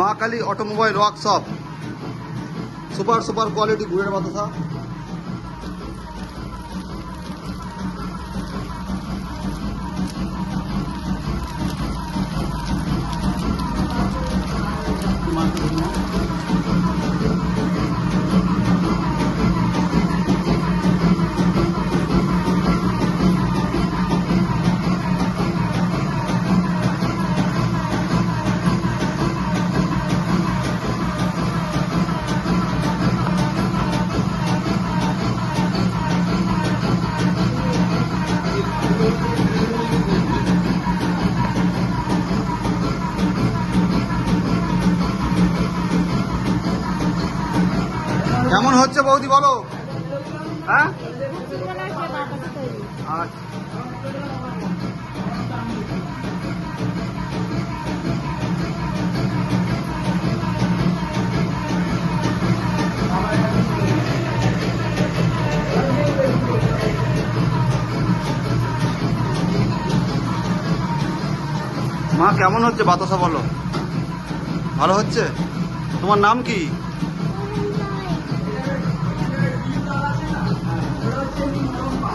Ma Kali automobile workshop. Super super quality ঘুরের বাতাসা কেমন হচ্ছে বৌদি বলো? হ্যাঁ? মা, কেমন হচ্ছে বাতাসা বলো? ভালো হচ্ছে? তোমার নাম কি? Thank you.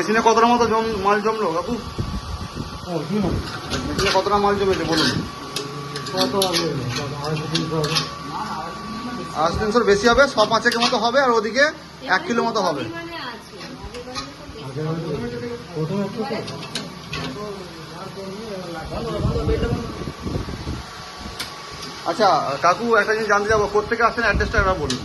মেশিনে কতটা মতো জম মাল জমলো কাকু মেশিনে কতটা মাল জমেছে বলুন। আড়াইশো তিনশোর বেশি হবে ছ পাঁচেকের মতো হবে আর ওদিকে এক কিলো মতো হবে। আচ্ছা কাকু একটা জিনিস জানতে যাব কোথেকে আসছেন অ্যাড্রেসটা একবার বলুন।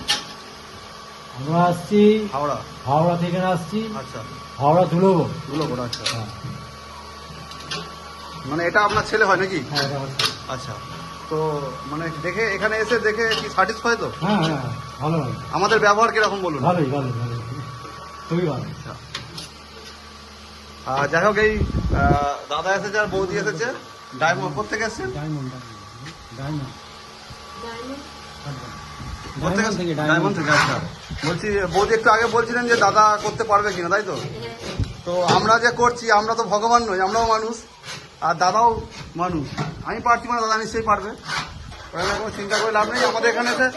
আমরা আসছি হাওড়া। হাওড়া থেকে আসছি আচ্ছা। হাওড়া ধুলোবো দুলোকোট আচ্ছা। হ্যাঁ। মানে এটা আপনার ছেলে হয় নাকি? হ্যাঁ এটা। আচ্ছা। তো মানে দেখে এখানে এসে দেখে কি স্যাটিসফাই তো? হ্যাঁ হ্যাঁ হ্যাঁ, ভালো ভালো আমাদের ব্যবহার কীরকম বলুন? ভালোই ভালোই ভালোই। খুবই ভালো। আচ্ছা। আর যাই হোক এই আহ, দাদা এসেছে আর বৌদি এসেছে। ডায়মন্ড কোথেকে এসেছেন? Diamond diamond. ডায়মন্ড। থেকে ডায়মন্ড থেকে আচ্ছা। বলছি বৌদি একটু আগে বলছিলেন যে দাদা করতে পারবে কিনা তাই তো? তো আমরা যে করছি আমরা তো ভগবান নই আমরাও মানুষ আর দাদাও মানুষ। আমি পারছি মানে দাদা নিশ্চয়ই পারবে। ওখানে কোনো চিন্তা করে লাভ নেই আমাদের এখানে এসে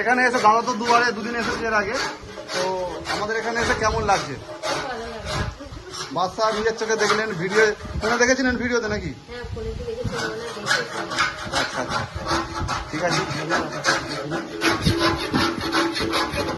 এখানে এসে দাদা তো দুবারে দুদিন এসেছে এর আগে। তো আমাদের এখানে এসে কেমন লাগছে? বাদশাহ নিজের চোখে দেখলেন ভিডিও ফোনে দেখেছিলেন ভিডিওতে নাকি? হ্যাঁ। আচ্ছা আচ্ছা। ঠিক আছে।